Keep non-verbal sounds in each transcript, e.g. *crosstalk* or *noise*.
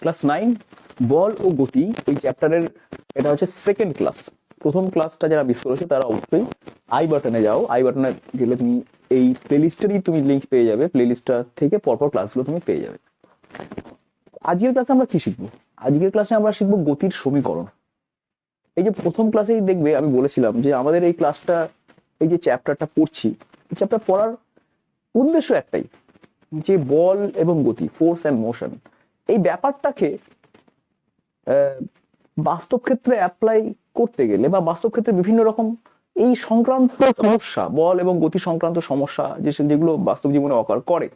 Class nine বল ও গতি এই চ্যাপ্টারের এটা হচ্ছে সেকেন্ড ক্লাস প্রথম ক্লাসটা যারা মিস করেছে, তারা অবশ্যই আই বাটনে যাও। আই বাটনে গেলে তুমি এই প্লেলিস্টেরই তুমি লিঙ্ক পেয়ে যাবে। প্লেলিস্টটা থেকে পরপর ক্লাসগুলো তুমি পেয়ে যাবে। আজকের ক্লাসে আমরা কি শিখব? আজকের ক্লাসে আমরা শিখব গতির সমীকরণ। এই যে প্রথম ক্লাসেই দেখবে, আমি বলেছিলাম যে আমাদের এই ক্লাসটা এই যে চ্যাপ্টারটা পড়ছি, এই চ্যাপ্টার পড়ার উদ্দেশ্য একটাই, যে বল এবং গতি ফোর্স অ্যান্ড মোশন এই ব্যাপারটাকে বাস্তব ক্ষেত্রে অ্যাপ্লাই করতে গেলে বা বাস্তব ক্ষেত্রে বিভিন্ন রকম এই সংক্রান্ত সমস্যা, বল এবং গতি সংক্রান্ত সমস্যা যে যেগুলো বাস্তব জীবনে অকার করে,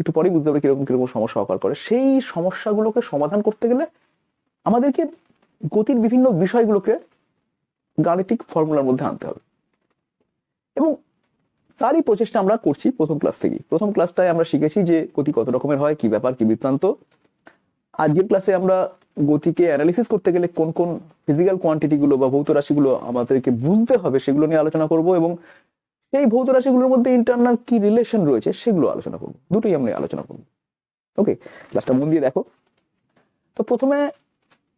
একটু পরেই বুঝতে পারবে কীরকম কীরকম সমস্যা অকার করে। সেই সমস্যাগুলোকে সমাধান করতে গেলে আমাদেরকে গতির বিভিন্ন বিষয়গুলোকে গাণিতিক ফর্মুলার মধ্যে আনতে হবে। এবং তারই প্রচেষ্টা আমরা করছি প্রথম ক্লাস থেকেই। প্রথম ক্লাসটায় আমরা শিখেছি যে গতি কত রকমের হয়, কি ব্যাপার, কি বৃত্তান্ত আজকের ক্লাসে আমরা গতিকে অ্যানালিসিস করতে গেলে কোন কোন ফিজিক্যাল কোয়ান্টিটিগুলো বা ভৌত রাশিগুলো আমাদেরকে বুঝতে হবে সেগুলো নিয়ে আলোচনা করব এবং সেই ভৌত রাশিগুলোর মধ্যে ইন্টারনাল কি রিলেশন রয়েছে সেগুলো আলোচনা করব। দুটোই আমরা আলোচনা করব। ওকে ক্লাসটা মন দিয়ে দেখো। তো প্রথমে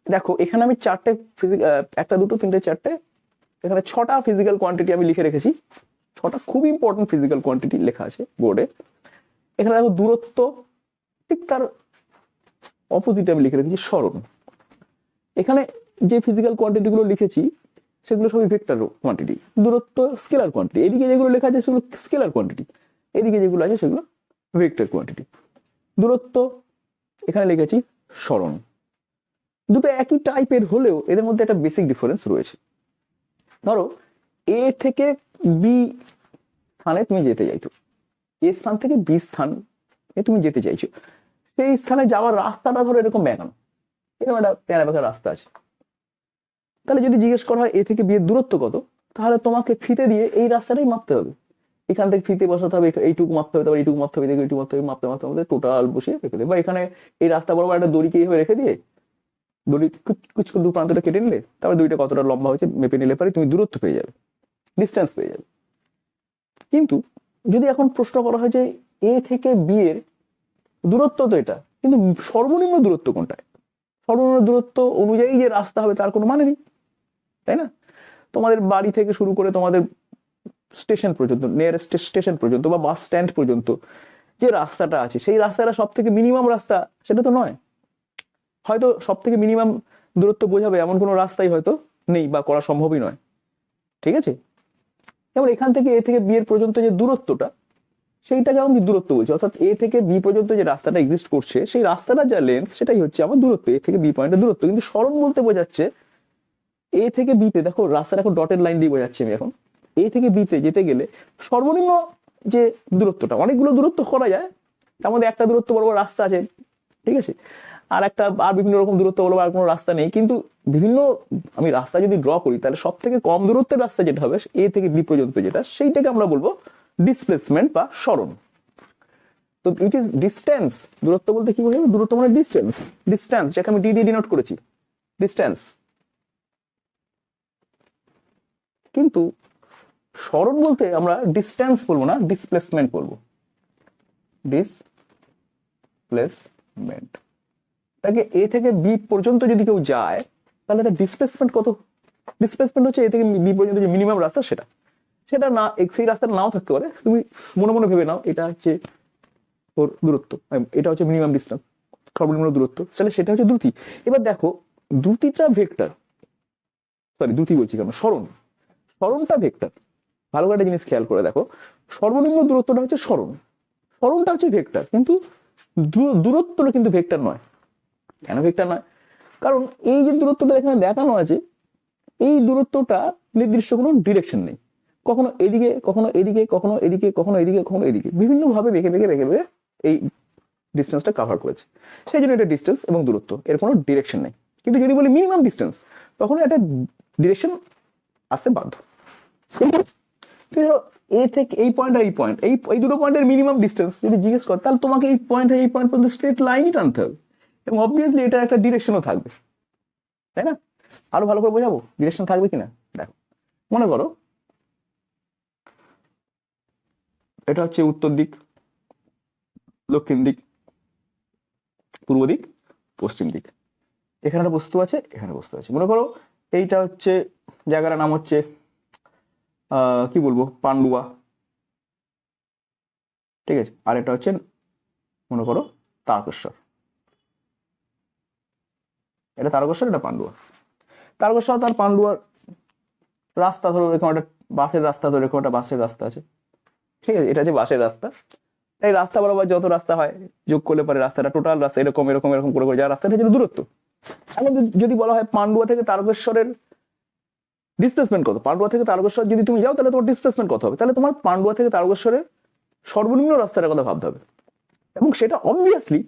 দেখো, এখানে আমি চারটে একটা দুটো, তিনটে, চারটে, এখানে ছটা ফিজিক্যাল কোয়ান্টিটি আমি লিখে রেখেছি। ছটা খুব ইম্পর্টেন্ট ফিজিক্যাল কোয়ান্টিটি লেখা আছে বোর্ডে এখানে দেখো দূরত্ব, ঠিক তার অপোজিটে আমি লিখে রেখেছি, স্মরণ। এখানে যে ফিজিক্যাল কোয়ান্টিটি গুলো লিখেছি, সেগুলো সবই ভেক্টর কোয়ান্টিটি দূরত্ব স্কেলার কোয়ান্টিটি এদিকে যেগুলো লেখা আছে, সেগুলো স্কেলার কোয়ান্টিটি এদিকে যেগুলো আছে, সেগুলো ভেক্টর কোয়ান্টিটি দূরত্ব, এখানে লিখেছি স্মরণ। দুটো একই টাইপের হলেও এদের মধ্যে একটা বেসিক ডিফারেন্স রয়েছে। ধরো এ থেকে বি স্থানে তুমি যেতে চাইছো। এ স্থান থেকে বি স্থান তুমি যেতে চাইছো। সেই স্থানে যাওয়ার রাস্তাটা ধরো এরকম বেঁকানো এরকম একটা প্যারা বেঁকা রাস্তা আছে। তাহলে যদি জিজ্ঞেস করা হয় এ থেকে বিয়ের দূরত্ব কত, তাহলে তোমাকে ফিতে দিয়ে এই রাস্তাটাই মাপতে হবে। এখান থেকে ফিতে বসাতে হবে এইটুকু মাপতে হবে এইটুকু মাপতে হবে এইটুকু মাপতে হবে, মাপতে মাপতে মাপতে টোটাল বসিয়ে রেখে দেবে। বা এখানে এই রাস্তা বরাবর একটা দড়ি দড়িকে এইভাবে রেখে দিয়ে দড়ি কুচ- কুচ করে দু প্রান্তটা কেটে নিলে, তারপরে দুইটা কতটা লম্বা হয়েছে মেপে নিলে পারে, তুমি দূরত্ব পেয়ে যাবে। ডিস্টেন্স পেয়ে যাবে। কিন্তু যদি এখন প্রশ্ন করা হয় যে এ থেকে বি এর দূরত্ব তো এটা, কিন্তু সর্বনিম্ন দূরত্ব কোনটা? সর্বনিম্ন দূরত্ব অনুযায়ী যে রাস্তা হবে তার কোনো মানে নেই, তাই না? তোমাদের বাড়ি থেকে শুরু করে তোমাদের স্টেশন পর্যন্ত নিয়ারেস্ট স্টেশন পর্যন্ত বা বাস স্ট্যান্ড পর্যন্ত যে রাস্তাটা আছে, সেই রাস্তাটা সব থেকে মিনিমাম রাস্তা সেটা তো নয়। হয়তো সব থেকে মিনিমাম দূরত্ব বোঝাবে এমন কোনো রাস্তাই হয়তো নেই বা করা সম্ভবই নয়। ঠিক আছে? যেমন এখান থেকে এ থেকে বি এর পর্যন্ত যে দূরত্বটা, সেইটাকে আমি দূরত্ব বলছি। অর্থাৎ এ থেকে বি পর্যন্ত যে রাস্তাটা এক্সিস্ট করছে, সেই রাস্তাটা যা লেন্থ সেটাই হচ্ছে আমার দূরত্ব। এ থেকে বি পয়েন্টের দূরত্ব। কিন্তু স্মরণ বলতে বোঝাচ্ছে এ থেকে বিতে দেখো রাস্তাটা এখন ডটের লাইন দিয়ে বোঝাচ্ছি আমি এখন। এ থেকে বিতে যেতে গেলে সর্বনিম্ন যে দূরত্বটা, অনেকগুলো দূরত্ব করা যায়, তার মধ্যে একটা দূরত্ব বড় বড় রাস্তা আছে, ঠিক আছে? আর একটা, আর বিভিন্ন রকম দূরত্ব বলব আর কোনো রাস্তা নেই। কিন্তু বিভিন্ন, আমি রাস্তা যদি ড্র করি, তাহলে সব থেকে কম দূরত্বের রাস্তা যেটা হবে এ থেকে বি পর্যন্ত যেটা, সেইটাকে আমরা বলব ডিসপ্লেসমেন্ট বা সরণ। তো ইট ইজ ডিস্টেন্স দূরত্ব বলতে কি বোঝাবে দূরত্ব মানে ডিস্টেন্স ডিস্টেন্স যাকে আমি ডি দিয়ে ডিনোট করেছি। ডিস্টেন্স কিন্তু সরণ বলতে আমরা ডিস্টেন্স বলব না ডিসপ্লেসমেন্ট বলব। ডিসপ্লেসমেন্ট তাকে এ থেকে বি পর্যন্ত যদি কেউ যায়, তাহলে তার ডিসপ্লেসমেন্ট কত? ডিসপ্লেসমেন্ট হচ্ছে এ থেকে বি পর্যন্ত যে মিনিমাম রাস্তা সেটা। সেটা না সেই রাস্তাটা নাও থাকতে পারে। তুমি মনে মনে ভেবে নাও, এটা হচ্ছে ওর দূরত্ব। এটা হচ্ছে মিনিমাম ডিস্টেন্স সর্বনিম্ন দূরত্ব। তাহলে সেটা হচ্ছে দ্রুতি। এবার দেখো, দ্রুতিটা ভেক্টর সরি দ্রুতি বলছি কেন? স্মরণ। স্মরণটা ভেক্টর ভালো করে একটা জিনিস খেয়াল করে দেখো। সর্বনিম্ন দূরত্বটা হচ্ছে স্মরণ। স্মরণটা হচ্ছে ভেক্টর কিন্তু দূর- দূরত্বটা কিন্তু ভেক্টর নয়। কেন ভেক্টর নয়? কারণ এই যে দূরত্বটা এখানে দেখানো আছে, এই দূরত্বটা নির্দিষ্ট কোনো ডিরেকশন নেই। কখনো এদিকে কখনো এদিকে কখনো এদিকে কখনো এদিকে কখনো এদিকে। বিভিন্ন ভাবে বেঁকে বেঁকে বেঁকে বেঁকে এই ডিস্টেন্সটা কভার করেছে। সেই জন্য এটা ডিস্টেন্স এবং দূরত্ব, এর কোনো ডিরেকশন নেই। কিন্তু যদি বলি মিনিমাম ডিস্টেন্স তখন একটা ডিরেকশন আসতে বাধ্য। এ থেকে, এই পয়েন্ট আর এই পয়েন্ট এই এই দুটো পয়েন্টের মিনিমাম ডিস্টেন্স যদি জিজ্ঞেস কর, তাহলে তোমাকে এই পয়েন্ট এই পয়েন্ট পর্যন্ত স্ট্রেট লাইনই টানতে হবে। এবং অবভিয়াসলি এটা একটা ডিরেকশনও থাকবে, তাই না? আরও ভালো করে বোঝাবো ডিরেকশন থাকবে কিনা? দেখো, মনে করো, এটা হচ্ছে উত্তর দিক, দক্ষিণ দিক, পূর্ব দিক, পশ্চিম দিক। এখানে বস্তু আছে, এখানে বস্তু আছে। মনে করো, এইটা হচ্ছে জায়গাটার নাম হচ্ছে কি বলব, পান্ডুয়া। ঠিক আছে? আর এটা হচ্ছে, মনে করো, তারকেশ্বর। এটা তারকেশ্বর, এটা পান্ডুয়া। তারকেশ্বর তার পান্ডুয়ার রাস্তা ধরো, এরকম একটা বাসের রাস্তা ধরো, এরকম একটা বাসের রাস্তা আছে। ঠিক আছে, এটা হচ্ছে বাসের রাস্তা। এই রাস্তা বরাবর যত রাস্তা হয়, যোগ করলে পরে রাস্তাটা টোটাল রাস্তা, এরকম এরকম এরকম করে করে। যা রাস্তাটা হচ্ছে দূরত্ব। এখন যদি- যদি বলা হয় পান্ডুয়া থেকে তারকেশ্বরের ডিসপ্লেসমেন্ট কত? পান্ডুয়া থেকে তারকেশ্বর যদি তুমি যাও, তাহলে তোমার ডিসপ্লেসমেন্ট কত হবে? তাহলে তোমার পান্ডুয়া থেকে তারকেশ্বরের সর্বনিম্ন রাস্তাটার কথা ভাবতে হবে। এবং সেটা অবভিয়াসলি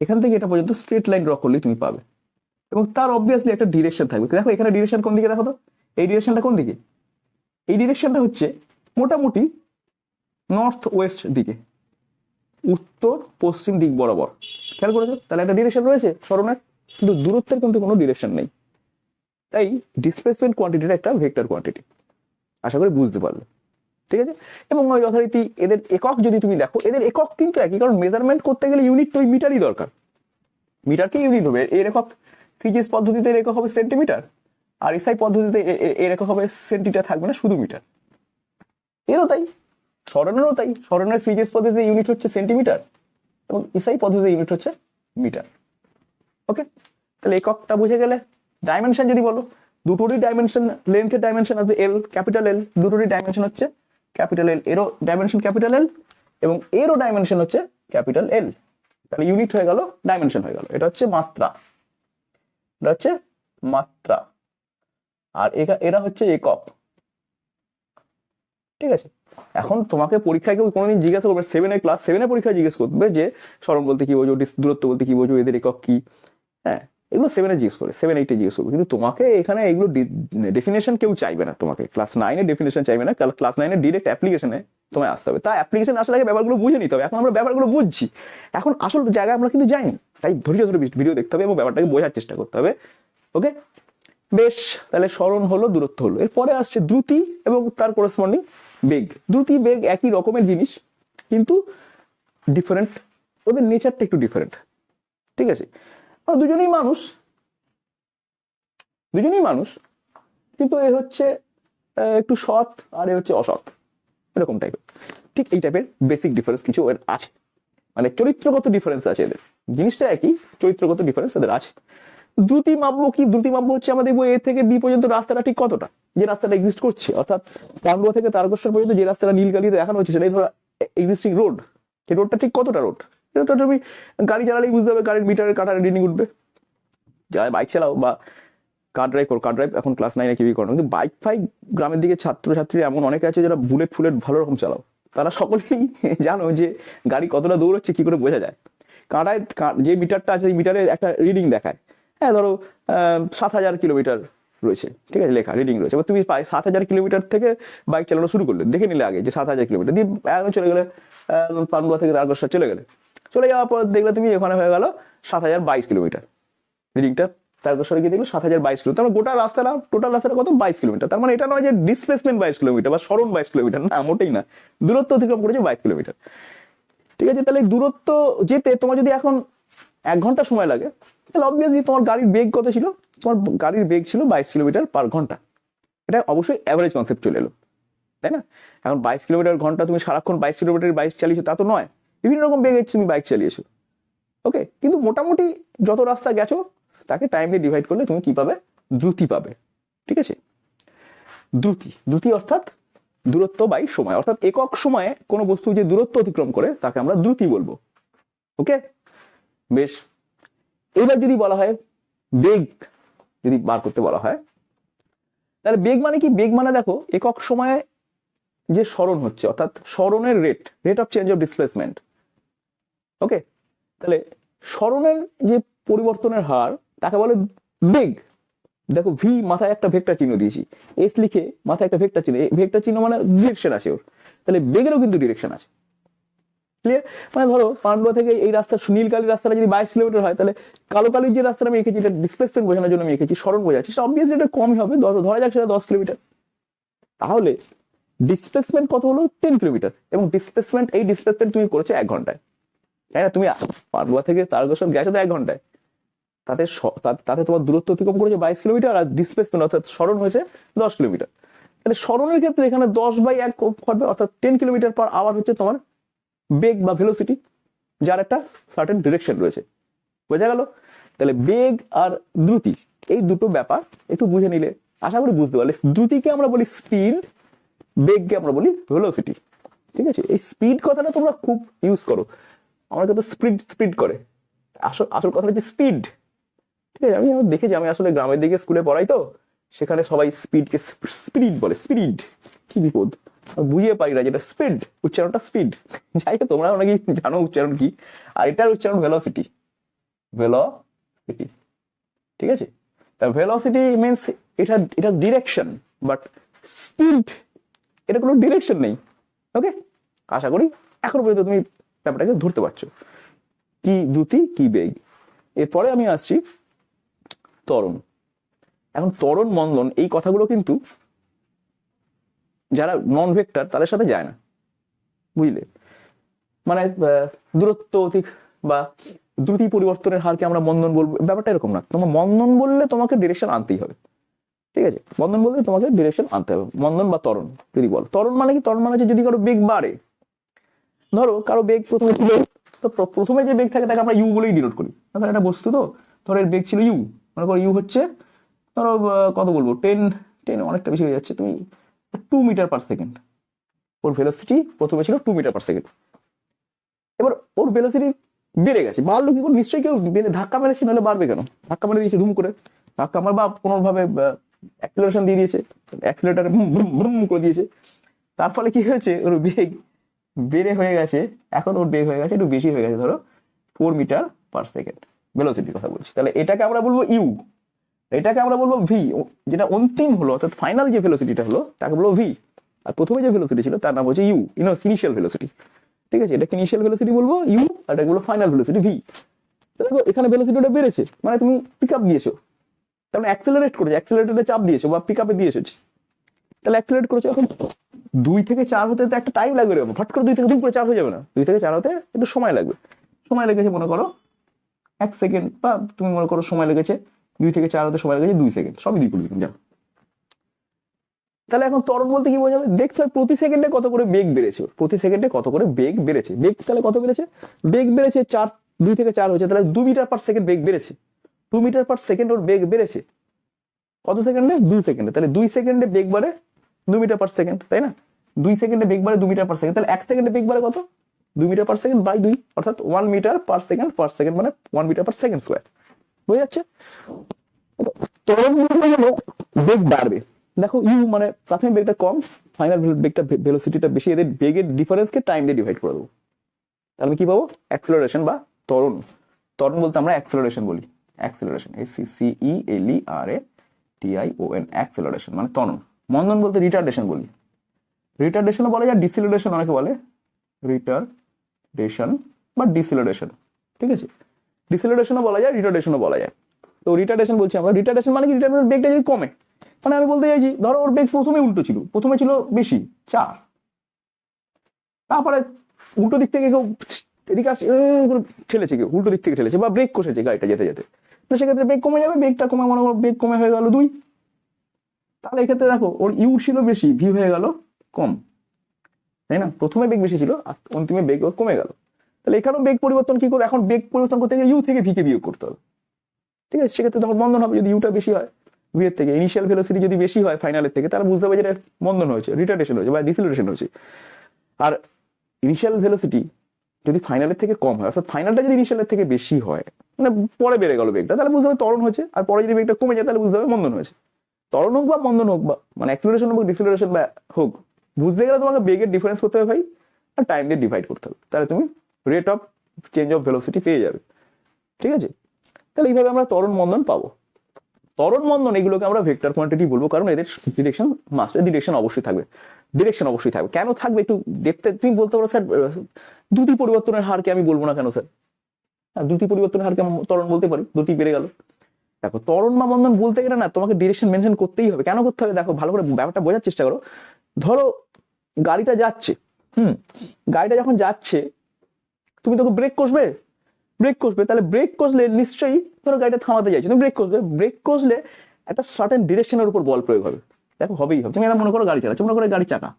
এখান থেকে এটা পর্যন্ত স্ট্রেট লাইন ড্র করলেই তুমি পাবে। এবং তার অবভিয়াসলি একটা ডিরেকশন থাকবে। দেখো, এখানে ডিরেকশন কোন দিকে দেখো তো? এই ডিরেকশনটা কোন দিকে? এই ডিরেকশনটা হচ্ছে মোটামুটি নর্থ ওয়েস্ট দিকে। উত্তর, পশ্চিম দিক বরাবর। খেয়াল করেছ? তাহলে একটা ডিরেকশন রয়েছে স্মরণের কিন্তু দূরত্বের কিন্তু কোনো ডিরেকশন নেই। তাই ডিসপ্লেসমেন্ট কোয়ান্টিটিটা একটা ভেক্টর কোয়ান্টিটি আশা করি বুঝতে পারলে। ঠিক আছে? এবং ওই যথারীতি এদের একক যদি তুমি দেখো, এদের একক কিন্তু একই, কারণ মেজারমেন্ট করতে গেলে ইউনিট তো মিটারই দরকার। মিটারকে ইউনিট হবে? এর একক ফিজিক্স পদ্ধতিতে এর একক হবে সেন্টিমিটার আর ইসাই পদ্ধতিতে এর একক হবে সেন্টিমিটার থাকবে না, শুধু মিটার এরও তাই, স্মরণেরও তাই, স্মরণের ফিজিক্স পদ্ধতিতে ইউনিট হচ্ছে সেন্টিমিটার এবং ইসাই পদ্ধতিতে ইউনিট হচ্ছে মিটার ওকে তাহলে এককটা বুঝে গেলে ডাইমেনশন যদি বলো, দুটোরই ডাইমেনশন লেন্থের ডাইমেনশন আছে এল ক্যাপিটাল এল দুটোরই ডাইমেনশন হচ্ছে ক্যাপিটাল এল এরও ডাইমেনশন ক্যাপিটাল এল এবং এরও ডাইমেনশন হচ্ছে ক্যাপিটাল এল তাহলে ইউনিট হয়ে গেল ডাইমেনশন হয়ে গেল। এটা হচ্ছে মাত্রা। এটা হচ্ছে মাত্রা। আর এরা হচ্ছে একক। ঠিক আছে? এখন তোমাকে পরীক্ষায় কেউ কোনোদিন জিজ্ঞাসা করবে সেভেনের ক্লাস সেভেনের পরীক্ষায় জিজ্ঞেস করবে যে সরণ বলতে কি বোঝো, দূরত্ব বলতে কি বোঝো, এদের একক কি? হ্যাঁ এগুলো সেভেনে জিজ্ঞেস করে সেভেন এইটে জিজ্ঞেস করবে। কিন্তু তোমাকে এখানে এগুলো ডেফিনেশন কেউ চাইবে না তোমাকে। ক্লাস নাইনে ডেফিনেশন চাইবে না ক্লাস নাইনের ডিরেক্ট অ্যাপ্লিকেশনে তোমায় আসতে হবে। তা অ্যাপ্লিকেশন আসার আগে ব্যাপারগুলো বুঝে নিতে হবে। এখন আমরা ব্যাপারগুলো বুঝছি। এখন আসল জায়গায় আমরা কিন্তু যাইনি। তাই ধৈর্য ধরে ভিডিও দেখতে হবে এবং ব্যাপারটাকে বোঝার চেষ্টা করতে হবে। ওকে বেশ, তাহলে স্মরণ হলো, দূরত্ব হলো। এরপরে আসছে দ্রুতি এবং তার করসপন্ডিং বেগ। দ্রুতি, বেগ একই রকমের জিনিস, কিন্তু ডিফারেন্ট ওদের নেচারটা একটু ডিফারেন্ট ঠিক আছে? দুজনেই মানুষ। দুজনেই মানুষ। কিন্তু এ হচ্ছে একটু সৎ আর এ হচ্ছে অসৎ। এরকম টাইপের ঠিক এই টাইপের বেসিক ডিফারেন্স কিছু এর আছে। মানে চরিত্রগত ডিফারেন্স আছে এদের। জিনিসটা একই, চরিত্রগত ডিফারেন্স এদের আছে। দ্রুতি মাপবো কি? দ্রুতি মাপবো হচ্ছে আমরা দেখব এ থেকে বি পর্যন্ত রাস্তাটা ঠিক কতটা? যে রাস্তাটা এক্সিস্ট করছে। অর্থাৎ কামরুয়া থেকে তারকেশ্বর পর্যন্ত যে রাস্তাটা নীলকালিতে দেখানো হচ্ছে সেটাই ধরো এক্সিস্টিং রোড সেই রোডটা ঠিক কতটা রোড এটা তুমি গাড়ি চালালেই বুঝতে হবে গাড়ির মিটারের কাটার রিডিং উঠবে। যারা বাইক চালাও বা কার ড্রাইভ করো কার ড্রাইভ এখন ক্লাস নাইনে কিউই করো কিন্তু বাইক ফাইক গ্রামের দিকে ছাত্রছাত্রী এমন অনেকে আছে যারা বুলেট ফুলেট ভালো রকম চালাও। তারা সকলেই *laughs* জানো যে গাড়ি কতটা দৌড়চ্ছে, কি করে বোঝা যায়। কাঁটায় যে মিটারটা আছে এই মিটারে একটা রিডিং দেখায়। হ্যাঁ ধরো সাত হাজার কিলোমিটার রয়েছে, ঠিক আছে, লেখা, রিডিং রয়েছে। এবার তুমি প্রায় সাত হাজার কিলোমিটার থেকে বাইক চালানো শুরু করলে, দেখে নিলে আগে যে সাত হাজার কিলোমিটার, দিয়ে চলে গেলে পান্ডুয়া থেকে তারকেশ্বর চলে গেলে। চলে যাওয়ার পর দেখলে তুমি ওখানে হয়ে গেল সাত হাজার বাইশ কিলোমিটার। রিডিংটা তারকেশ্বরে গিয়ে দেখল সাত হাজার বাইশ কিলোমিটার। তার মানে গোটা রাস্তাটা টোটাল রাস্তাটা কত? বাইশ কিলোমিটার। তার মানে এটা নয় যে ডিসপ্লেসমেন্ট বাইশ কিলোমিটার বা সরণ বাইশ কিলোমিটার না, মোটেই না। দূরত্ব অতিক্রম করেছে বাইশ কিলোমিটার। ঠিক আছে, তাহলে দূরত্ব যেতে তোমার যদি এখন এক ঘণ্টা সময় লাগে, তাহলে অবভিয়াসলি তোমার গাড়ির বেগ কত ছিল? তোমার গাড়ির বেগ ছিল বাইশ কিলোমিটার পার ঘণ্টা। এটা অবশ্যই অ্যাভারেজ কনসেপ্ট চলে এলো। তাই না? এখন বাইশ কিলোমিটার ঘণ্টা তুমি সারাক্ষণ বাইশ কিলোমিটার বাইশ চালিয়েছো, তা তো নয়। বিভিন্ন রকম বেগে তুমি বাইক চালিয়েছো। ওকে কিন্তু মোটামুটি যত রাস্তা গেছো, তাকে টাইম দিয়ে ডিভাইড করলে তুমি কি পাবে দ্রুতি পাবে। ঠিক আছে? দ্রুতি। দ্রুতি অর্থাৎ দূরত্ব বাই সময়। অর্থাৎ একক সময়ে কোনো বস্তু যে দূরত্ব অতিক্রম করে, তাকে আমরা দ্রুতি বলব। ওকে বেশ। এবার যদি বলা হয় বেগ, যদি বার করতে বলা হয়, তাহলে বেগ মানে কি? বেগ মানে দেখো, একক সময়ে যে স্মরণ হচ্ছে, অর্থাৎ স্মরণের rate rate of change of displacement okay তাহলে স্মরণের যে পরিবর্তনের হার, তাকে বলে বেগ দেখো ভি মাথায় একটা ভেক্টর চিহ্ন দিয়েছি। এস লিখে মাথায় একটা ভেক্টর চিহ্ন ভেক্টর চিহ্ন মানে ডিরেকশন আছে ওর। তাহলে বেগেরও কিন্তু ডিরেকশন আছে। ক্লিয়ার মানে ধরো, পান্ডুয়া থেকে এই রাস্তা, নীলকালী রাস্তাটা যদি বাইশ কিলোমিটার হয়, তাহলে কালো কালির যে রাস্তাটা আমি এঁকেছি, এটা ডিসপ্লেসমেন্ট বোঝানোর জন্য আমি এঁকেছি স্মরণ বোঝাচ্ছি সেটা অবভিয়াসলি এটা কমই হবে ধরা যাক সেটা দশ কিলোমিটার। তাহলে ডিসপ্লেসমেন্ট কত হলো? Ten kilometre. এবং ডিসপ্লেসমেন্ট এই ডিসপ্লেসমেন্ট তুমি করেছ এক ঘন্টায়। তাই না? তুমি পান্ডুয়া থেকে তারকেশ্বর গেছো তো এক ঘন্টায়। তাতে তাতে তোমার দূরত্ব অতিক্রম করেছে বাইশ কিলোমিটার আর ডিসপ্লেসমেন্ট অর্থাৎ স্মরণ হয়েছে দশ কিলোমিটার। তাহলে স্মরণের ক্ষেত্রে এখানে দশ বাই এক করবে অর্থাৎ টেন কিলোমিটার পার আওয়ার হচ্ছে তোমার বেগ বা ভেলোসিটি যার একটা সার্টেন ডিরেকশন রয়েছে। বোঝা গেল? তাহলে বেগ আর দ্রুতি, এই দুটো ব্যাপার একটু বুঝে নিলে, আশা করি বুঝতে পারলে। দ্রুতিকে আমরা বলি স্পিড বেগকে আমরা বলি ভেলোসিটি ঠিক আছে? এই স্পিড কথাটা তোমরা খুব ইউজ করো। আমরা কিন্তু স্পিড স্পিড করে। আসল আসল কথা হচ্ছে স্পিড ঠিক আছে, আমি আমি দেখেছি, আমি আসলে গ্রামের দিকে স্কুলে পড়াই তো, সেখানে সবাই স্পিডকে স্পিড বলে স্পিড কি বিপদ। বুঝিয়ে পারি না যেটা স্পিড উচ্চারণটা স্পিড যাই হোক, তোমরা অনেকেই জানো উচ্চারণ কি, আর এটার উচ্চারণ ভেলোসিটি ভেলোসিটি ঠিক আছে? তা ভেলোসিটি মিনস এটা এটা ডিরেকশন বাট স্পিড এটা কোনো ডিরেকশন নেই। ওকে আশা করি, এখন পর্যন্ত তুমি ব্যাপারটাকে ধরতে পারছ। কি দ্রুতি কি বেগ। এরপরে আমি আসছি ত্বরণ। এখন ত্বরণ মন্দন এই কথাগুলো কিন্তু যারা নন ভেক্টর তাদের সাথে যায় না। বুঝলে? মানে দূরত্ব অধিক বা দ্রুতি পরিবর্তনের হারকে আমরা মন্দন বলব, ব্যাপারটা এরকম না। তোমার মন্দন বললে তোমাকে ডিরেকশন আনতেই হবে। ঠিক আছে? মন্দন বললে তোমাকে ডিরেকশন আনতে হবে। মন্দন বা তরণ যদি বল। তরণ মানে কি? তরণ মানে যদি কারও বেগ বাড়ে ধরো কারও বেগ প্রথমে ছিল তো প্রথমে যে বেগ থাকে তাকে আমরা ইউ বলেই ডিনোট করি। ধরো একটা বস্তু তো? ধরো এর বেগ ছিল ইউ মনে করো ইউ হচ্ছে, ধরো কত বলব? টেন টেন অনেকটা বেশি হয়ে যাচ্ছে। তুমি টু মিটার পার সেকেন্ড ওর ভেলোসিটি প্রথমে ছিল টু মিটার পার সেকেন্ড এবার ওর ভেলোসিটি বেড়ে গেছে। বাড়লো কি করে? নিশ্চয়ই কেউ বেড়ে ধাক্কা মেরেছে, নাহলে বাড়বে কেন? ধাক্কা মেরে দিয়েছে ধুম করে। ধাক্কা আমার বা কোনোভাবে অ্যাক্সিলারেশন দিয়ে দিয়েছে। অ্যাক্সিলেটার ভ্রুম করে দিয়েছে। তার ফলে কি হয়েছে? ওর বেগ বেড়ে হয়ে গেছে এখন ওর বেগ হয়ে গেছে, একটু বেশি হয়ে গেছে, ধরো ফোর মিটার পার সেকেন্ড ভেলোসিটির কথা বলছি। তাহলে এটাকে আমরা বলব ইউ এটাকে আমরা বলব ভি যেটা অন্তিম হলো, অর্থাৎ ফাইনাল যে ভেলোসিটিটা হলো, তাকে বলব ভি আর প্রথমে যে ভেলোসিটি ছিল, তার নাম হচ্ছে ইউ ইনো ইনিশিয়াল ভেলোসিটি ঠিক আছে? এটাকে ইনিশিয়াল ভেলোসিটি বলব ইউ আর এটাকে বলব ফাইনাল ভেলোসিটি ভি দেখো, এখানে ভেলোসিটিটা বেড়েছে মানে তুমি পিক আপ দিয়েছ। তার মানে অ্যাক্সেলারেট করেছ অ্যাক্সেলারেটরে চাপ দিয়েছ বা পিক আপে দিয়েছ। তাহলে অ্যাক্সেলারেট করেছ এখন। দুই থেকে চার হতে তো একটা টাইম লাগবে রে ফট করে দুই থেকে, দুই করে চার হয়ে যাবে না। দুই থেকে চার হতে একটু সময় লাগবে। সময় লেগেছে মনে করো এক সেকেন্ড বা তুমি মনে করো সময় লেগেছে, দুই থেকে চার হতে সময় লেগেছে, দুই সেকেন্ড সবই দুই করে যাও। তাহলে এখন ত্বরণ বলতে কি বোঝাবে? হবে প্রতি সেকেন্ডে কত করে বেগ বেড়েছে? প্রতি সেকেন্ডে কত করে বেগ বেড়েছে? বেগ তাহলে কত বেড়েছে? বেগ বেড়েছে চার, দুই থেকে চার হয়েছে, তাহলে দু মিটার পার সেকেন্ড বেগ বেড়েছে। টু মিটার পার সেকেন্ড ওর বেগ বেড়েছে। কত সেকেন্ডে দুই সেকেন্ডে তাহলে দুই সেকেন্ডে বেগ বাড়ে দু মিটার পার সেকেন্ড তাই না? দুই সেকেন্ডে বেগ বাড়ে দু মিটার পার সেকেন্ড তাহলে এক সেকেন্ডে বেগ বাড়ে কত? দুই মিটার পার সেকেন্ড বাই দুই, অর্থাৎ one metre per second per second মানে one metre per second square বুঝে যাচ্ছে? তরল মূল্য বেগ বাড়বে। দেখো, ইউ মানে প্রাথমিক বেগটা কম ফাইনাল বেগটা ভেলোসিটিটা বেশি, এদের বেগের ডিফারেন্সকে টাইম দিয়ে ডিভাইড করে দেবো। তাহলে কি পাবো? অ্যাক্সেলারেশন বা ত্বরণ। ত্বরণ বলতে আমরা অ্যাক্সেলারেশন বলি। Acceleration S C C E L E R A T I O N acceleration মানে ত্বরণ। মন্দন বলতে রিটার্ডেশন বলি। রিটার্ডেশনও বলা যায় ডিসিলারেশন অনেকে বলে। রিটার্ডেশন বা ডিসিলারেশন ঠিক আছে? ডিসিলারেশনও বলা যায় রিটার্ডেশনও বলা যায়। তো রিটার্ডেশন বলছি আমরা। রিটার্ডেশন মানে কি? রিটার্ডেশন বেগটা যদি কমে মানে আমি বলতে চাইছি, ধরো ওর বেগ প্রথমে উল্টো ছিল, প্রথমে ছিল বেশি, চার। তারপরে উল্টো দিক থেকে কেউ এদিকে আসছে ঠেলেছে কেউ, উল্টো দিক থেকে ঠেলেছে বা ব্রেক কষেছে গাড়িটা যেতে যেতে। তো সেক্ষেত্রে বেগ কমে যাবে বেগটা কমে, মনে করো বেগ কমে হয়ে গেল দুই। তাহলে এক্ষেত্রে দেখো, ওর ইউ ছিল বেশি ভি হয়ে গেল কম। তাই না? প্রথমে বেগ বেশি ছিল অন্তিমে বেগ ওর কমে গেল। তাহলে এখানেও বেগ পরিবর্তন কি করে এখন বেগ পরিবর্তন করতে গেলে ইউ থেকে ভিকে বিয়োগ করতে হবে। ঠিক আছে? সেক্ষেত্রে তখন বন্ধন হবে। যদি ইউটা বেশি হয় ভি এর থেকে। ইনিশিয়াল ভেলোসিটি যদি বেশি হয় ফাইনালের থেকে তাহলে বুঝতে হবে যে এটা বন্ধন হয়েছে রিটার্ডেশন হয়েছে বা ডিসিলারেশন হয়েছে। আর ইনিশিয়াল ভেলোসিটি যদি ফাইনালের থেকে কম হয়, অর্থাৎ ফাইনালটা যদি ইনিশিয়ালের থেকে বেশি হয় মানে পরে বেড়ে গেল বেগটা, তাহলে বুঝতে হবে তরণ হয়েছে। আর পরে যদি বেগটা কমে যায়, তাহলে বুঝতে হবে মন্দন হয়েছে। তরণ হোক বা মন্দন হোক বা মানে অ্যাক্সিলারেশন হোক ডিসিলারেশন বা হোক বুঝতে গেলে তোমাকে বেগের ডিফারেন্স করতে হবে ভাই, আর টাইম দিয়ে ডিভাইড করতে হবে। তাহলে তুমি rate of change of velocity পেয়ে যাবে। ঠিক আছে? তাহলে এইভাবে আমরা ত্বরণ মন্দন পাবো। ত্বরণ মন্দন এগুলোকে আমরা ভেক্টর কোয়ান্টিটি বলব, কারণ এদের ডিরেকশন মাস্টার ডিরেকশন অবশ্যই থাকবে। ডিরেকশন অবশ্যই থাকবে। কেন থাকবে একটু দেখতে তুমি বলতে পারো, স্যার দ্রুতি পরিবর্তনের হারকে আমি বলব না কেন, স্যার? হ্যাঁ দ্রুতি পরিবর্তনের হারকে আমি ত্বরণ বলতে পারি দ্রুতি বেড়ে গেল। দেখো, ত্বরণ বা বন্ধন বলতে গেলে না, তোমাকে ডিরেকশন মেনশন করতেই হবে। কেন করতে হবে? দেখো, ভালো করে ব্যাপারটা বোঝার চেষ্টা করো। ধরো গাড়িটা যাচ্ছে, হুম, গাড়িটা যখন যাচ্ছে, তুমি তোকে ব্রেক কষবে? ব্রেক কষবে, তাহলে ব্রেক কষলে নিশ্চয়ই ধরো গাড়িটা থামাতে চাইছো, তুমি ব্রেক কষবে ব্রেক কষলে একটা সার্টেন ডিরেকশনের উপর বল প্রয়োগ হবে। দেখো, হবেই হবে। তুমি এরকম মনে করো গাড়ি চালাচ্ছ মনে করো গাড়ির চাকা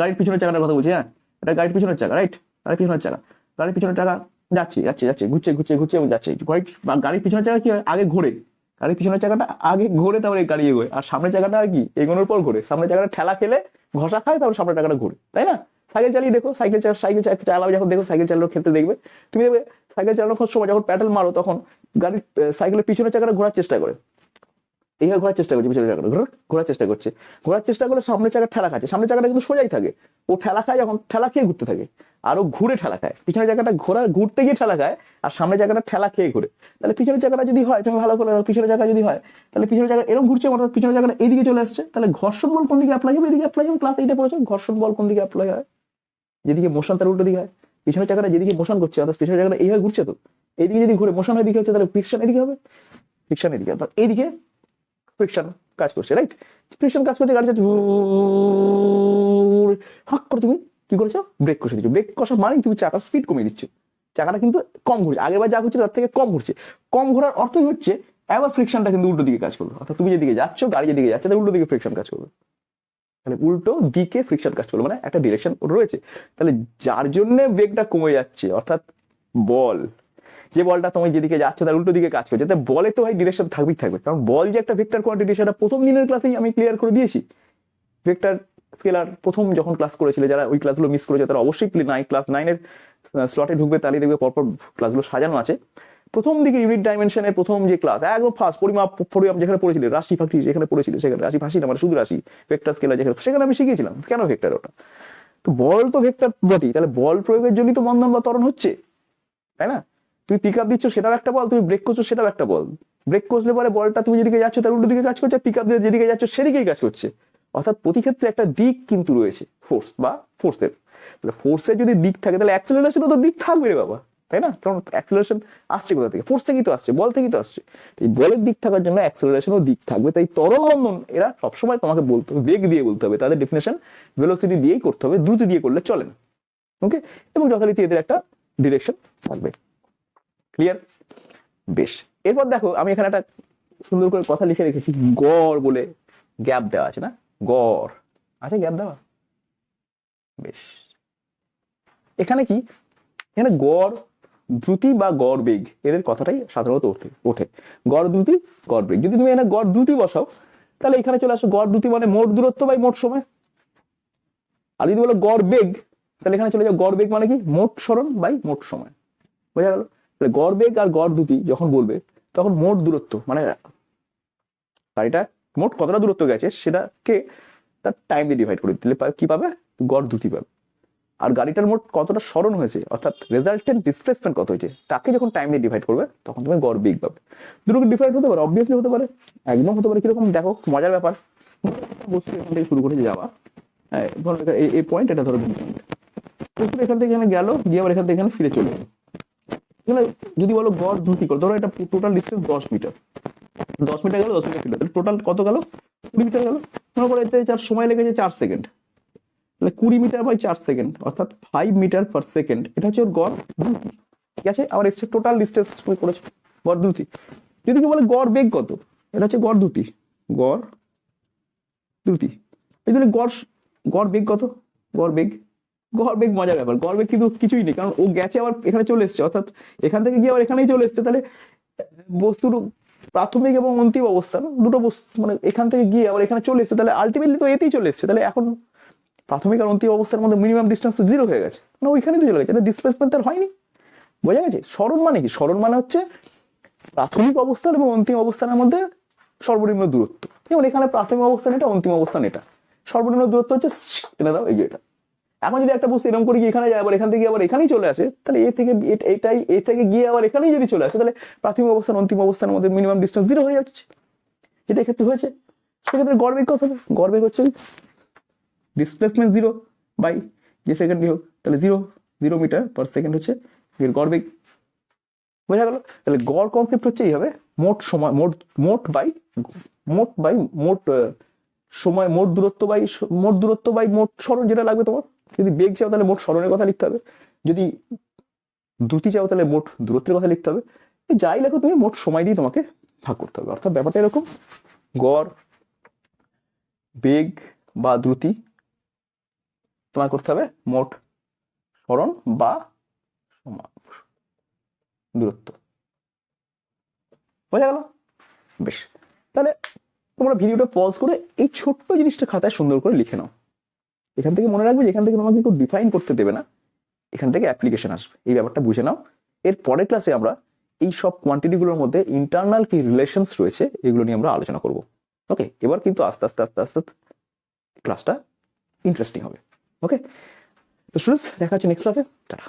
গাড়ির পিছনের চাকাটার কথা বলছি হ্যাঁ? এটা গাড়ির পিছনের চাকা রাইট গাড়ির পিছনের চাকা। গাড়ির পিছনের চাকা যাচ্ছে যাচ্ছে যাচ্ছে, ঘুরছে ঘুরছে ঘুরছে এবং যাচ্ছে। গাড়ির পিছনের চাকা কি হয়? আগে ঘোরে। গাড়ির পিছনের চাকাটা আগে ঘোরে, তারপরে গাড়ি এগোয়। আর সামনের চাকাটা আর কি, এগোনোর পর ঘোরে। সামনের চাকাটা ঠেলা খেলে ঘষা খায়, তারপর সামনের চাকাটা ঘোরে। তাই না? সাইকেল চালিয়ে দেখো, সাইকেল সাইকেল চালাবে যখন দেখো, সাইকেল চালানোর ক্ষেত্রে দেখবে। তুমি দেখবে সাইকেল চালানোর সময় যখন প্যাডেল মারো, তখন গাড়ির সাইকেলের পিছনের চাকাটা ঘোরার চেষ্টা করে। এইভাবে ঘোরার চেষ্টা করছে, পিছনে চাকাটা ঘোর- ঘোরার চেষ্টা করছে। ঘোরার চেষ্টা করলে সামনের চাকা ঠেলা খাচ্ছে, সামনের চাকাটা কিন্তু সোজাই থাকে। ও ঠেলা খায় যখন, ঠেলা খেয়ে ঘুরতে থাকে, আর ঘুরে ঠেলা খায়। পিছনের জায়গাটা ঘোরা ঘুরতে গিয়ে ঠেলা খায়, আর সামনের জায়গাটা ঠেলা খেয়ে ঘুরে। তাহলে পিছনের জায়গাটা যদি হয় তুমি ভালো করে, পিছনের জায়গা যদি হয়, তাহলে পিছনের জায়গা এরকম ঘুরছে অর্থাৎ পিছনের জায়গাটা এদিকে চলে আসছে। তাহলে ঘর্ষণ বল কোন দিকে অ্যাপ্লাই হবে? এদিকে অ্যাপ্লাই হবে ক্লাস এইটা পড়েছো? ঘর্ষণ বল কোন দিকে অ্যাপ্লাই হয়? যেদিকে মোশন তার উল্টো দিকে হয়। পিছনের চাকাটা যেদিকে মোশন করছে, অর্থাৎ পিছনের জায়গাটা এইভাবে ঘুরছে তো? এইদিকে যদি ঘুরে মোশন এদিকে হচ্ছে, তাহলে ফ্রিকশন এদিকে হবে। ফ্রিকশন এদিকে, অর্থাৎ এইদিকে ফ্রিকশন কাজ করছে রাইট ফ্রিকশন কাজ করতে গাড়ি যাচ্ছে হাক করে তুমি কি করেছ? ব্রেক কষে দিচ্ছ। ব্রেক কষা মানে তুমি চাকার স্পিড কমিয়ে দিচ্ছ। চাকাটা কিন্তু কম ঘুরছে। আগেবার যা ঘুরছে তার থেকে কম ঘুরছে। কম ঘোরার অর্থই হচ্ছে এবার ফ্রিকশনটা কিন্তু উল্টো দিকে কাজ করবে। অর্থাৎ তুমি যেদিকে যাচ্ছ, গাড়ি যেদিকে যাচ্ছে, তাহলে উল্টো দিকে ফ্রিকশন কাজ করবে। তাহলে উল্টো দিকে ফ্রিকশন কাজ করবে। মানে একটা ডিরেকশন রয়েছে। তাহলে যার জন্য ব্রেকটা কমে যাচ্ছে, অর্থাৎ বল যে বলটা তুমি যেদিকে যাচ্ছে, তার উল্টো দিকে কাজ করছে। তাই বলে তো ভাই ডিরেকশন থাকবেই থাকবে কারণ বল যে একটা ভেক্টর কোয়ান্টিটি সেটা প্রথম দিনের ক্লাসেই আমি ক্লিয়ার করে দিয়েছি। ভেক্টর স্কেলার প্রথম যখন ক্লাস করেছিল, যারা ওই ক্লাসগুলো মিস করেছে, তারা অবশ্যই নাইন ক্লাস নাইনের স্লটে ঢুকবে তাহলে দেখবে, পরপর ক্লাসগুলো সাজানো আছে। প্রথম দিকে ইউনিট ডাইমেনশনের প্রথম যে ক্লাস একদম ফার্স্ট পরিমাপ পরিমাপ যেখানে পড়েছিল, রাশি ফাঁকি যেখানে পড়েছিল, সেখানে রাশি ফাঁসি না মানে শুধু রাশি ভেক্টর স্কেলার যেখানে সেখানে আমি শিখিয়েছিলাম, কেন ভেক্টর ওটা? তো বল তো ভেক্টর বটেই তাহলে বল প্রয়োগের জন্যই তো বন্ধন বা ত্বরণ হচ্ছে, তাই না? তুমি পিক আপ দিচ্ছ, সেটাও একটা বল তুমি ব্রেক করছ, সেটাও একটা বল ব্রেক করলে পরে বলটা তুমি যেদিকে যাচ্ছ, তার উল্টো দিকে কাজ করছে পিক আপ দিয়ে যেদিকে যাচ্ছ, সেদিকেই কাজ করছে। অর্থাৎ প্রতি ক্ষেত্রে একটা দিক কিন্তু রয়েছে ফোর্স বা ফোর্সের তাহলে ফোর্সের যদি দিক থাকে, তাহলে অ্যাক্সেলারেশনও তো দিক থাকবে রে বাবা, তাই না? কারণ অ্যাক্সেলারেশন আসছে কোথা থেকে? ফোর্স থেকেই তো আসছে বল থেকেই তো আসছে। এই বলের দিক থাকার জন্য অ্যাক্সেলারেশনও দিক থাকবে। তাই তরল বন্ধন, এরা সবসময় তোমাকে বলতে হবে, বেগ দিয়ে বলতে হবে। তাদের ডেফিনেশন ভেলোসিটি দিয়েই করতে হবে, দ্রুত দিয়ে করলে চলে না। ওকে এবং যথারীতি এদের একটা ডিরেকশন থাকবে। ক্লিয়ার বেশ। এরপর দেখো, আমি এখানে একটা সুন্দর করে কথা লিখে রেখেছি, গড় বলে গ্যাপ দেওয়া আছে না? গড়। আছে গ্যাপ দেওয়া? বেশ। এখানে কি? এখানে গড় দ্রুতি বা গড় বেগ, এদের কথাটাই সাধারণত ওঠে ওঠে। গড় দ্রুতি, গড় বেগ। যদি তুমি এখানে গড় দ্রুতি বসাও, তাহলে এখানে চলে আসো, গড় দ্রুতি মানে মোট দূরত্ব বাই মোট সময়। আর যদি বলো গড় বেগ, তাহলে এখানে চলে যাও, গড় বেগ মানে কি? মোট সরণ বাই মোট সময়। বোঝা গেল? তাহলে গড় বেগ আর গড় দ্রুতি যখন বলবে, তখন মোট দূরত্ব মানে গাড়িটা মোট কতটা দূরত্ব গেছে সেটাকে তার টাইম দিয়ে ডিভাইড করে দিলে কি পাবে? গড় দ্রুতি পাবে। আর গাড়িটার মোট কতটা স্মরণ হয়েছে, অর্থাৎ রেজাল্টেন্ট ডিসপ্লেসমেন্ট কত হয়েছে, তাকে যখন টাইম দিয়ে ডিভাইড করবে, তখন তুমি গড় বেগ পাবে। দুটো ডিফারেন্ট হতে পারে অবভিয়াসলি হতে পারে, একদম হতে পারে, কীরকম? দেখো, মজার ব্যাপার। এখান থেকে শুরু করে যাওয়া। হ্যাঁ ধরো এই- পয়েন্ট এটা ধরো এখান থেকে এখানে গেল, গিয়ে আবার এখান থেকে এখানে ফিরে চলে এলো। এখানে যদি বলো গড় দ্রুতি করো, ধরো এটা টোটাল ডিস্টেন্স দশ মিটার দশ মিটার গেল, দশ মিটার ফিরে টোটাল কত গেল? কুড়ি মিটার গেল। মনে করো এতে যার সময় লেগেছে চার সেকেন্ড তাহলে কুড়ি মিটার বাই চার সেকেন্ড অর্থাৎ ফাইভ মিটার পার সেকেন্ড এটা হচ্ছে ওর গড় দ্রুতি ঠিক আছে? আবার এসছে টোটাল ডিস্টেন্স করেছ, গড় দ্রুতি যদি কি বলে গড় বেগ কত, এটা হচ্ছে গড় দ্রুতি গড় দ্রুতি এই জন্য গড় গড় বেগ কত? গড় বেগ গড় বেগ মজার ব্যাপার। গড় বেগ কিন্তু কিছুই নেই, কারণ ও গেছে আবার এখানে চলে এসছে, অর্থাৎ এখান থেকে গিয়ে আবার এখানেই চলে এসছে। তাহলে বস্তুর প্রাথমিক এবং অন্তিম অবস্থান দুটো বস্তু মানে এখান থেকে গিয়ে আবার এখানে চলে এসছে, তাহলে আলটিমেটলি তো এতেই চলে এসছে। তাহলে এখন প্রাথমিক আর অন্তিম অবস্থার মধ্যে মিনিমাম ডিস্টেন্স তো জিরো হয়ে গেছে। মানে ওইখানেই তো চলে গেছে ডিসপ্লেসমেন্ট তার হয়নি। বোঝা গেছে? স্মরণ মানে কি? স্মরণ মানে হচ্ছে প্রাথমিক অবস্থান এবং অন্তিম অবস্থানের মধ্যে সর্বনিম্ন দূরত্ব। যেমন এখানে প্রাথমিক অবস্থান এটা, অন্তিম অবস্থান এটা। সর্বনিম্ন দূরত্ব হচ্ছে টেনে দাও, এই এটা। এখন যদি একটা বস্তু এরকম করে গিয়ে এখানে যায়, আবার এখান থেকে আবার এখানেই চলে আসে, তাহলে এ থেকে এটাই, এ থেকে গিয়ে আবার এখানেই যদি চলে আসে, তাহলে প্রাথমিক অবস্থান, অন্তিম অবস্থানের মধ্যে মিনিমাম ডিস্টেন্স জিরো হয়ে যাচ্ছে। যেটা এক্ষেত্রে হয়েছে। সেক্ষেত্রে গড়বেগ কত হবে? হচ্ছে ডিসপ্লেসমেন্ট জিরো বাই যে সেকেন্ডই হোক, তাহলে zero zero metre per second হচ্ছে এর গড়বেগ বোঝা গেল? তাহলে গড় কনসেপ্ট হচ্ছে এইভাবে মোট সময়, মোট মোট বাই মোট বাই মোট সময়, মোট দূরত্ব বাই মোট দূরত্ব বাই মোট স্মরণ যেটা লাগবে তোমার যদি বেগ চাও তাহলে মোট স্মরণের কথা লিখতে হবে। যদি দ্রুতি চাও তাহলে মোট দূরত্বের কথা লিখতে হবে। যাই লেখো তুমি, মোট সময় দিয়ে তোমাকে ভাগ করতে হবে। অর্থাৎ ব্যাপারটা এরকম, গড়, বেগ বা দ্রুতি তোমার করতে হবে মোট স্মরণ বা দূরত্ব। বোঝা গেল? বেশ। তাহলে তোমরা ভিডিওটা পজ করে এই ছোট্ট জিনিসটা খাতায় সুন্দর করে লিখে নাও। এখান থেকে মনে রাখবে এখান থেকে তোমাকে ডিফাইন করতে দেবে না। এখান থেকে অ্যাপ্লিকেশন আসবে। এই ব্যাপারটা বুঝে নাও। এর পরের ক্লাসে আমরা এই সব কোয়ান্টিটিগুলোর মধ্যে ইন্টারনাল কি রিলেশনস রয়েছে, এগুলো নিয়ে আমরা আলোচনা করব। ওকে এবার কিন্তু আস্তে আস্তে আস্তে আস্তে ক্লাসটা ইন্টারেস্টিং হবে। ওকে তো স্টুডেন্টস দেখা হচ্ছে নেক্সট ক্লাসে টাটা।